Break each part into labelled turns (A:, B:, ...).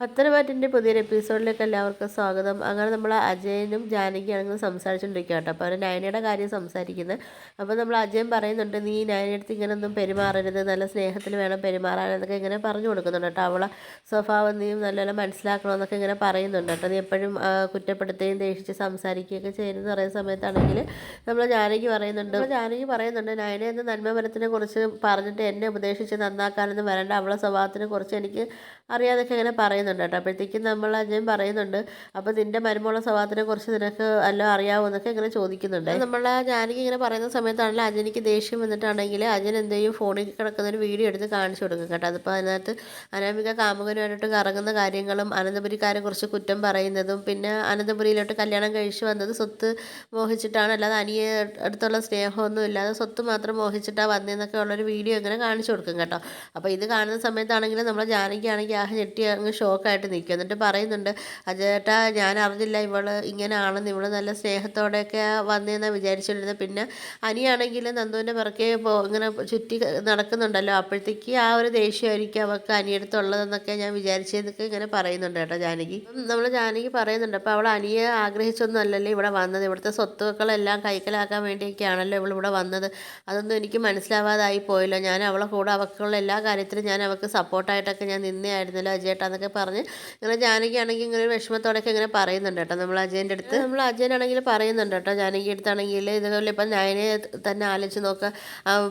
A: പത്തനംതിട്ടന്റെ പുതിയൊരു എപ്പിസോഡിലേക്ക് എല്ലാവർക്കും സ്വാഗതം. അങ്ങനെ നമ്മൾ അജയനും ജാനകിയാണെങ്കിലും സംസാരിച്ചുകൊണ്ടിരിക്കുക കേട്ടോ. അപ്പോൾ അവർ നയനയുടെ കാര്യം സംസാരിക്കുന്നത് അപ്പോൾ നമ്മൾ അജയൻ പറയുന്നുണ്ട് നീ നയനടുത്ത് ഇങ്ങനെയൊന്നും പെരുമാറരുത്. നല്ല സ്നേഹത്തിൽ വേണം പെരുമാറാൻ എന്നൊക്കെ ഇങ്ങനെ പറഞ്ഞു കൊടുക്കുന്നുണ്ട് കേട്ടോ. അവളെ സ്വഭാവം നീ നല്ലപോലെ മനസ്സിലാക്കണമെന്നൊക്കെ ഇങ്ങനെ പറയുന്നുണ്ട് കേട്ടോ. നീ എപ്പോഴും കുറ്റപ്പെടുത്തുകയും ദേഷിച്ച് സംസാരിക്കുകയൊക്കെ ചെയ്യുന്നത് പറയുന്ന സമയത്താണെങ്കിൽ നമ്മൾ ജാനകി പറയുന്നുണ്ട്. ജാനകി പറയുന്നുണ്ട് നയന എന്ന നന്മമരത്തിനെ കുറിച്ച് പറഞ്ഞിട്ട് എന്നെ ഉപദേശിച്ച് നന്നാക്കാനൊന്നും വരണ്ട. അവളെ സ്വഭാവത്തിനെ കുറിച്ച് എനിക്ക് അറിയാതൊക്കെ ഇങ്ങനെ പറയുന്നുണ്ട് കേട്ടോ. അപ്പോഴത്തേക്കും നമ്മൾ അജയൻ പറയുന്നുണ്ട് അപ്പോൾ നിന്റെ മരുമോളെ സ്വഭാവത്തിനെ കുറിച്ച് നിനക്ക് എല്ലാം അറിയാവോ എന്നൊക്കെ ഇങ്ങനെ ചോദിക്കുന്നുണ്ട്. നമ്മൾ ജാനകി ഇങ്ങനെ പറയുന്ന സമയത്താണെങ്കിൽ അജനിക്ക് ദേഷ്യം വന്നിട്ടാണെങ്കിൽ അജൻ എന്തെയും ഫോണിൽ കിടക്കുന്ന ഒരു വീഡിയോ എടുത്ത് കാണിച്ചു കൊടുക്കും കേട്ടോ. അതിപ്പോൾ അതിനകത്ത് അനാമിക കാമുകനുമായിട്ട് കറങ്ങുന്ന കാര്യങ്ങളും അനന്തപുരിക്കാരെ കുറിച്ച് കുറ്റം പറയുന്നതും പിന്നെ അനന്തപുരിയിലോട്ട് കല്യാണം കഴിച്ചു വന്നത് സ്വത്ത് മോഹിച്ചിട്ടാണ്. അല്ലാതെ അനിയെ അടുത്തുള്ള സ്നേഹമൊന്നും ഇല്ലാതെ സ്വത്ത് മാത്രം മോഹിച്ചിട്ടാണ് വന്നതെന്നൊക്കെ ഉള്ളൊരു വീഡിയോ ഇങ്ങനെ കാണിച്ചു കൊടുക്കും കേട്ടോ. അപ്പോൾ ഇത് കാണുന്ന സമയത്താണെങ്കിൽ നമ്മൾ ജാനകിയാണെങ്കിൽ ആ ഞെട്ടി അങ്ങ് ഷോക്കായിട്ട് നിൽക്കും എന്നിട്ട് പറയുന്നുണ്ട് അജേട്ടാ ഞാൻ അറിഞ്ഞില്ല ഇവൾ ഇങ്ങനെയാണെന്ന് ഇവൾ നല്ല സ്നേഹത്തോടെയൊക്കെ വന്നേന്നാണ് വിചാരിച്ചുകൊണ്ടിരുന്നത് പിന്നെ അനിയാണെങ്കിൽ നന്ദുവിന്റെ പിറക്കെ പോ ഇങ്ങനെ ചുറ്റി നടക്കുന്നുണ്ടല്ലോ. അപ്പോഴത്തേക്ക് ആ ഒരു ദേഷ്യമായിരിക്കും അവൾക്ക് അനിയടുത്തുള്ളതെന്നൊക്കെ ഞാൻ വിചാരിച്ചതെന്നൊക്കെ ഇങ്ങനെ പറയുന്നുണ്ട് കേട്ടോ ജാനകി. നമ്മൾ ജാനകി പറയുന്നുണ്ട് അപ്പോൾ അവൾ അനിയെ ആഗ്രഹിച്ചൊന്നും അല്ലല്ലോ ഇവിടെ വന്നത്. ഇവിടുത്തെ സ്വത്തുക്കളെല്ലാം കൈക്കലാക്കാൻ വേണ്ടിയൊക്കെയാണല്ലോ ഇവൾ ഇവിടെ വന്നത്. അതൊന്നും എനിക്ക് മനസ്സിലാവാതായി പോയല്ലോ. ഞാൻ അവളെ കൂടെ അവൾക്കുള്ള എല്ലാ കാര്യത്തിലും ഞാൻ അവൾക്ക് സപ്പോർട്ടായിട്ടൊക്കെ ഞാൻ നിന്നെയായിരുന്നല്ലോ അജയേട്ടാ എന്നൊക്കെ പറഞ്ഞ് ഇങ്ങനെ ജാനകിയാണെങ്കിൽ ഇങ്ങനെ വിഷമത്തോടെയൊക്കെ ഇങ്ങനെ പറയുന്നുണ്ട് കേട്ടോ. നമ്മൾ അജയന്റെ അടുത്ത്. നമ്മൾ അജയനാണെങ്കിൽ പറയുന്നുണ്ട് കേട്ടോ. ജാനകി അടുത്താണെങ്കിൽ ഇതുപോലെ ഇപ്പം നയനെ തന്നെ ആലോചിച്ച് നോക്കുക.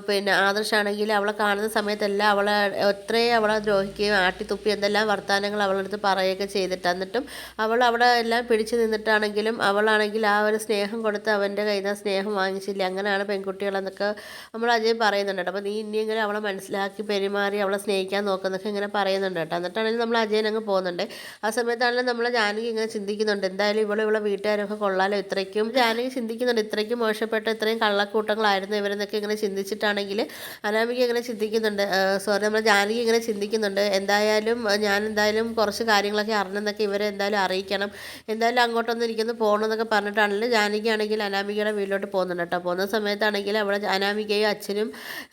A: പിന്നെ ആദർശാണെങ്കിൽ അവളെ കാണുന്ന സമയത്തെല്ലാം അവളെ എത്രയും അവളെ ദ്രോഹിക്കുകയും ആട്ടിത്തുപ്പി എന്തെല്ലാം വർത്തമാനങ്ങൾ അടുത്ത് പറയുകയൊക്കെ ചെയ്തിട്ട് എന്നിട്ടും അവൾ അവിടെ എല്ലാം പിടിച്ചു നിന്നിട്ടാണെങ്കിലും അവളാണെങ്കിൽ ആ ഒരു സ്നേഹം കൊടുത്ത് അവന്റെ കയ്യിൽ നിന്ന് സ്നേഹം വാങ്ങിച്ചില്ല? അങ്ങനെയാണ് പെൺകുട്ടികളെന്നൊക്കെ നമ്മൾ അജയ് പറയുന്നുണ്ട് കേട്ടോ. അപ്പോൾ നീ ഇനിയെങ്കിലും അവളെ മനസ്സിലാക്കി പെരുമാറി അവളെ സ്നേഹിക്കാൻ നോക്കുന്നൊക്കെ ഇങ്ങനെ പറയുന്നുണ്ട് കേട്ടോ. എന്നിട്ടാണെങ്കിൽ നമ്മൾ അജയൻ അങ്ങ് പോകുന്നുണ്ട്. ആ സമയത്താണെങ്കിലും നമ്മൾ ജാനകി ഇങ്ങനെ ചിന്തിക്കുന്നുണ്ട്. എന്തായാലും ഇവളെ ഇവളെ വീട്ടുകാരൊക്കെ കൊള്ളാലോ ഇത്രയ്ക്കും. ജാനകി ചിന്തിക്കുന്നുണ്ട് ഇത്രയ്ക്കും മോശപ്പെട്ട ഇത്രയും കള്ളക്കൂട്ടങ്ങളായിരുന്നു ഇവരെന്നൊക്കെ ഇങ്ങനെ ചിന്തിച്ചിട്ടാണെങ്കിൽ അനാമിക ഇങ്ങനെ ചിന്തിക്കുന്നുണ്ട്. സോറി നമ്മൾ ജാനകി ഇങ്ങനെ ചിന്തിക്കുന്നുണ്ട്. എന്തായാലും ഞാൻ എന്തായാലും കുറച്ച് കാര്യങ്ങളൊക്കെ അറിഞ്ഞെന്നൊക്കെ ഇവരെ എന്തായാലും അറിയിക്കണം. എന്തായാലും അങ്ങോട്ടൊന്നും ഇരിക്കുന്നു പോകണമെന്നൊക്കെ പറഞ്ഞിട്ടാണെങ്കിലും ജാനകി ആണെങ്കിൽ അനാമികയുടെ വീട്ടിലോട്ട് പോകുന്നുണ്ട് കേട്ടോ. പോകുന്ന സമയത്താണെങ്കിൽ അവിടെ അനാമികയും അച്ഛനും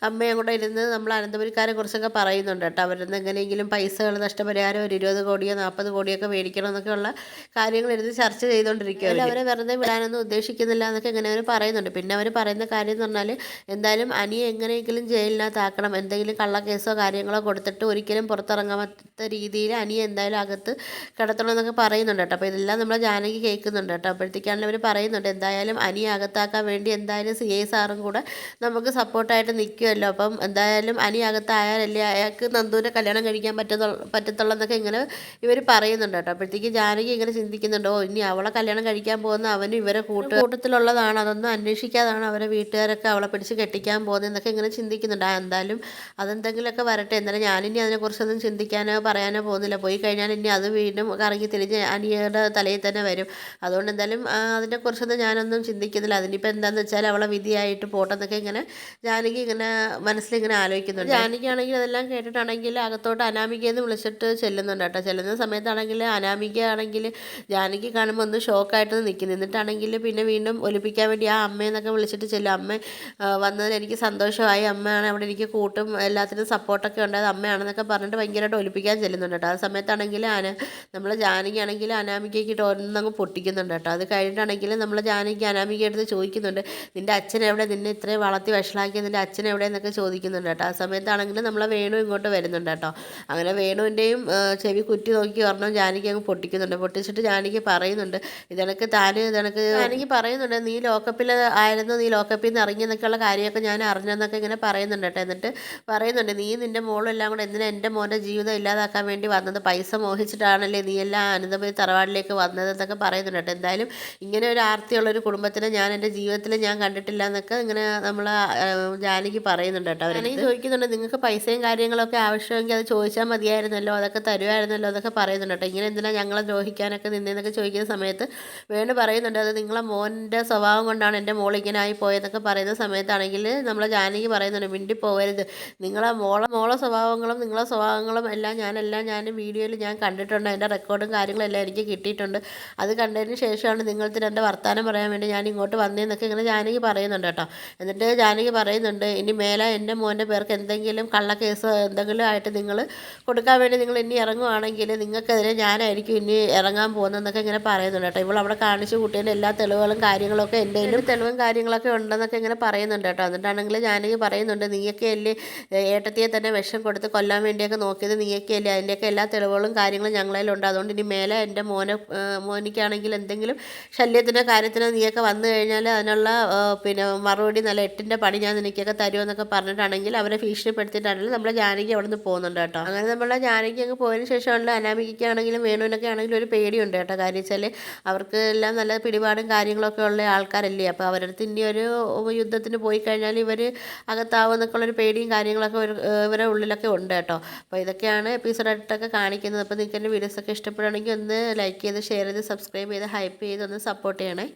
A: അമ്മയും കൂടെ ഇരുന്ന് നമ്മൾ അനന്തപുരിക്കാരെ കുറിച്ചൊക്കെ പറയുന്നുണ്ട് കേട്ടോ. അവരിന്ന് എങ്ങനെയെങ്കിലും പൈസകൾ നഷ്ടപരിഹാരം ഒരു ഇരുപത് കോടിയോ നാൽപ്പത് കോടിയോ ഒക്കെ മേടിക്കണം എന്നൊക്കെയുള്ള കാര്യങ്ങൾ ഇരുന്ന് ചർച്ച ചെയ്തുകൊണ്ടിരിക്കുകയാണ് അവരെ. വെറുതെ വിടാനൊന്നും ഉദ്ദേശിക്കുന്നില്ല എന്നൊക്കെ ഇങ്ങനെ അവർ പറയുന്നുണ്ട്. പിന്നെ അവർ പറയുന്ന കാര്യം എന്ന് പറഞ്ഞാൽ എന്തായാലും അനിയെ എങ്ങനെയെങ്കിലും ജയിലിനകത്താക്കണം എന്തെങ്കിലും കള്ളക്കേസോ കാര്യങ്ങളോ കൊടുത്തിട്ട് ഒരിക്കലും പുറത്തിറങ്ങാത്ത രീതിയിൽ അനിയെ എന്തായാലും അകത്ത് കിടത്തണം എന്നൊക്കെ പറയുന്നുണ്ട് കേട്ടോ. അപ്പോൾ ഇതെല്ലാം നമ്മൾ ജാനകി കേൾക്കുന്നുണ്ട് കേട്ടോ. അപ്പോഴത്തേക്കാണെങ്കിൽ അവർ പറയുന്നുണ്ട്. എന്തായാലും അനിയെ അകത്താക്കാൻ വേണ്ടി എന്തായാലും സി ഐ സാറും കൂടെ നമുക്ക് സപ്പോർട്ടായിട്ട് നിൽക്കുമല്ലോ അപ്പം എന്തായാലും അനി അകത്തായാലല്ലേ അയാൾക്ക് നന്ദുവിനെ കല്യാണം കഴിക്കാൻ പറ്റത്തുള്ള പറ്റത്തുള്ളൂ ഇങ്ങനെ ഇവർ പറയുന്നുണ്ട് കേട്ടോ. അപ്പോഴത്തേക്ക് ജാനകി ഇങ്ങനെ ചിന്തിക്കുന്നുണ്ട് ഓ ഇനി അവളെ കല്യാണം കഴിക്കാൻ പോകുന്ന അവനും ഇവരെ കൂട്ട് കൂട്ടത്തിലുള്ളതാണ് അതൊന്നും അന്വേഷിക്കാതാണ് അവരെ വീട്ടുകാരൊക്കെ അവളെ പിടിച്ച് കെട്ടിക്കാൻ പോകുന്നത് എന്നൊക്കെ ഇങ്ങനെ ചിന്തിക്കുന്നുണ്ട്. ആ എന്തായാലും അതെന്തെങ്കിലുമൊക്കെ വരട്ടെ എന്നാലും ഞാനിനി അതിനെക്കുറിച്ചൊന്നും ചിന്തിക്കാനോ പറയാനോ പോകുന്നില്ല. പോയി കഴിഞ്ഞാൽ ഇനി അത് വീണ്ടും കറങ്ങി തിരിഞ്ഞ് അനിയയുടെ തലയിൽ തന്നെ വരും. അതുകൊണ്ട് എന്തായാലും അതിനെക്കുറിച്ചൊന്നും ഞാനൊന്നും ചിന്തിക്കുന്നില്ല. അതിനിപ്പോൾ എന്താണെന്ന് വെച്ചാൽ അവളെ വിധിയായിട്ട് പോട്ടെന്നൊക്കെ ഇങ്ങനെ ജാനകി ഇങ്ങനെ മനസ്സിലിങ്ങനെ ആലോചിക്കുന്നുണ്ട്. ജാനകി ആണെങ്കിൽ അതെല്ലാം കേട്ടിട്ടാണെങ്കിൽ അകത്തോട്ട് അനാമികയെന്ന് വിളിച്ചിട്ട് ചെല്ലുന്നുണ്ട് കേട്ടോ. ചെല്ലുന്ന സമയത്താണെങ്കിൽ അനാമിക ആണെങ്കിൽ ജാനകി കാണുമ്പോൾ ഒന്ന് ഷോക്കായിട്ട് നിൽക്കുന്നു എന്നിട്ടാണെങ്കിൽ പിന്നെ വീണ്ടും ഒലിപ്പിക്കാൻ വേണ്ടി ആ അമ്മയെന്നൊക്കെ വിളിച്ചിട്ട് ചെല്ലും. അമ്മ വന്നതിൽ എനിക്ക് സന്തോഷമായി. അമ്മയാണ് അവിടെ എനിക്ക് കൂട്ടും എല്ലാത്തിനും സപ്പോർട്ടൊക്കെ ഉണ്ടായത് അമ്മയാണെന്നൊക്കെ പറഞ്ഞിട്ട് ഭയങ്കരമായിട്ട് ഒലിപ്പിക്കാൻ ചെല്ലുന്നുണ്ട് കേട്ടോ. ആ സമയത്താണെങ്കിൽ അന നമ്മൾ ജാനകി ആണെങ്കിൽ അനാമികയ്ക്ക് ഇട്ട് ഒന്നങ്ങ് പൊട്ടിക്കുന്നുണ്ട് കേട്ടോ. അത് കഴിഞ്ഞിട്ടാണെങ്കിൽ നമ്മൾ ജാനകി അനാമിക എടുത്ത് ചോദിക്കുന്നുണ്ട് നിന്റെ അച്ഛൻ എവിടെ? നിന്നെ ഇത്രയും വളർത്തി വഷളാക്കിയ നിന്റെ അച്ഛൻ എവിടെ? എന്നൊക്കെ ചോദിക്കുന്നുണ്ട് കേട്ടോ. ആ സമയത്താണെങ്കിൽ നമ്മളെ വേണു ഇങ്ങോട്ട് വരുന്നുണ്ട് കേട്ടോ. അങ്ങനെ വേണുവിന്റെയും ചെവി കുറ്റി നോക്കി പറഞ്ഞു ജാനകി അങ്ങ് പൊട്ടിക്കുന്നുണ്ട്. പൊട്ടിച്ചിട്ട് ജാനകി പറയുന്നുണ്ട് ഇതെനിക്ക് താൻ ഇതെനിക്ക് ജാനകി പറയുന്നുണ്ട് നീ ലോക്കപ്പിൽ ആയിരുന്നു നീ ലോക്കപ്പിൽ നിന്ന് ഇറങ്ങി എന്നൊക്കെയുള്ള കാര്യമൊക്കെ ഞാൻ അറിഞ്ഞെന്നൊക്കെ ഇങ്ങനെ പറയുന്നുണ്ട് കേട്ടോ. എന്നിട്ട് പറയുന്നുണ്ട് നീ നിന്റെ മോളും എല്ലാം കൂടെ എന്തിനാ എന്റെ മോന്റെ ജീവിതം ഇല്ലാതാക്കാൻ വേണ്ടി വന്നത്? പൈസ മോഹിച്ചിട്ടാണല്ലേ നീ എല്ലാം അനന്തപുരി തറവാടിലേക്ക് വന്നത്? എന്നൊക്കെ പറയുന്നുണ്ട് കേട്ടോ. എന്തായാലും ഇങ്ങനെ ഒരു ആർത്തിയുള്ള ഒരു കുടുംബത്തിനെ ഞാൻ എന്റെ ജീവിതത്തിൽ ഞാൻ കണ്ടിട്ടില്ല എന്നൊക്കെ ഇങ്ങനെ നമ്മൾ ജാനകി പറയുന്നുണ്ട് കേട്ടോ അവരെനിക്ക് ചോദിക്കുന്നുണ്ട് നിങ്ങൾക്ക് പൈസയും കാര്യങ്ങളൊക്കെ ആവശ്യമെങ്കിൽ അത് ചോദിച്ചാൽ മതിയായിരുന്നല്ലോ? അതൊക്കെ തരുമായിരുന്നല്ലോ എന്നൊക്കെ പറയുന്നുണ്ട് കേട്ടോ. ഇങ്ങനെ എന്തിനാണ് ഞങ്ങളെ ദ്രോഹിക്കാനൊക്കെ നിന്നേന്നൊക്കെ ചോദിക്കുന്ന സമയത്ത് വേണു പറയുന്നുണ്ട് അത് നിങ്ങളെ മോന്റെ സ്വഭാവം കൊണ്ടാണ് എന്റെ മോൾ ഇങ്ങനെ ആയി പോയതെന്നൊക്കെ പറയുന്ന സമയത്താണെങ്കിൽ നമ്മളെ ജാനകി പറയുന്നുണ്ട് മിണ്ടി പോകരുത് നിങ്ങളെ മോളെ മോളെ സ്വഭാവങ്ങളും നിങ്ങളെ സ്വഭാവങ്ങളും എല്ലാം ഞാനെല്ലാം ഞാൻ വീഡിയോയിൽ ഞാൻ കണ്ടിട്ടുണ്ട്. അതിന്റെ റെക്കോർഡും കാര്യങ്ങളെല്ലാം എനിക്ക് കിട്ടിയിട്ടുണ്ട്. അത് കണ്ടതിന് ശേഷമാണ് നിങ്ങൾക്ക് രണ്ട് വർത്തമാനം പറയാൻ വേണ്ടി ഞാൻ ഇങ്ങോട്ട് വന്നതെന്നൊക്കെ ഇങ്ങനെ ജാനകി പറയുന്നുണ്ട് കേട്ടോ. എന്നിട്ട് ജാനകി പറയുന്നുണ്ട് ഇനി മേലെ എന്റെ മോന്റെ പേർക്ക് എന്തെങ്കിലും കള്ളക്കേസോ എന്തെങ്കിലും ആയിട്ട് നിങ്ങൾ കൊടുക്കാൻ വേണ്ടി നിങ്ങൾ ഇനി ഇറങ്ങുവാണെങ്കിൽ നിങ്ങൾക്കെതിരെ ഞാനായിരിക്കും ഇനി ഇറങ്ങാൻ പോകുന്നതെന്നൊക്കെ ഇങ്ങനെ പറയുന്നുണ്ട് കേട്ടോ. ഇവൾ അവിടെ കാണിച്ചു കുട്ടീന്റെ എല്ലാ തെളിവുകളും കാര്യങ്ങളൊക്കെ എന്റെ തെളിവും കാര്യങ്ങളൊക്കെ ഉണ്ടെന്നൊക്കെ ഇങ്ങനെ പറയുന്നുണ്ട് കേട്ടോ. എന്നിട്ടാണെങ്കിൽ ഞാനെങ്കിൽ പറയുന്നുണ്ട് നീയൊക്കെ അല്ലേ ഏട്ടത്തിയെ തന്നെ വിഷം കൊടുത്ത് കൊല്ലാൻ വേണ്ടിയൊക്കെ നോക്കിയത്? നീയൊക്കെ അല്ലേ അതിന്റെയൊക്കെ എല്ലാ തെളിവുകളും കാര്യങ്ങളും ഞങ്ങളതിലുണ്ട് അതുകൊണ്ട് ഇനി മേലെ എന്റെ മോനെ മോനിക്കാണെങ്കിൽ എന്തെങ്കിലും ശല്യത്തിന്റെ കാര്യത്തിനോ നീയൊക്കെ വന്നു കഴിഞ്ഞാൽ അതിനുള്ള പിന്നെ മറുപടി നല്ല എട്ടിന്റെ പണി ഞാൻ നിനക്കൊക്കെ തരുമെന്നൊക്കെ പറഞ്ഞിട്ടാണെങ്കിൽ അവരെ ഭീഷണിപ്പെടുത്തിയിട്ടാണെങ്കിൽ നമ്മളെ ജാനകി അവിടെ നിന്ന് പോകുന്നുണ്ട് കേട്ടോ. അങ്ങനെ നമ്മളെ ജാനകി അങ്ങ് പോയതിന് ശേഷമുള്ള അനാമികയ്ക്കാണെങ്കിലും വേണുവിനൊക്കെ ആണെങ്കിലും ഒരു പേടിയുണ്ട് കേട്ടോ. കാര്യം വെച്ചാൽ അവർക്ക് എല്ലാം നല്ല പിടിപാടും കാര്യങ്ങളൊക്കെ ഉള്ള ആൾക്കാരല്ലേ. അപ്പോൾ അവരുടെ അടുത്ത് ഇനി ഒരു യുദ്ധത്തിന് പോയി കഴിഞ്ഞാൽ ഇവർ അകത്താവും എന്നൊക്കെയുള്ളൊരു പേടിയും കാര്യങ്ങളൊക്കെ ഇവരുടെ ഉള്ളിലൊക്കെ ഉണ്ട് കേട്ടോ. അപ്പോൾ ഇതൊക്കെയാണ് എപ്പിസോഡായിട്ടൊക്കെ കാണിക്കുന്നത്. അപ്പോൾ നിങ്ങൾക്ക് എന്റെ വീഡിയോസൊക്കെ ഇഷ്ടപ്പെടുകയാണെങ്കിൽ ഒന്ന് ലൈക്ക് ചെയ്ത് ഷെയർ ചെയ്ത് സബ്സ്ക്രൈബ് ചെയ്ത് ഹൈപ്പ് ചെയ്ത് ഒന്ന് സപ്പോർട്ട് ചെയ്യണേ.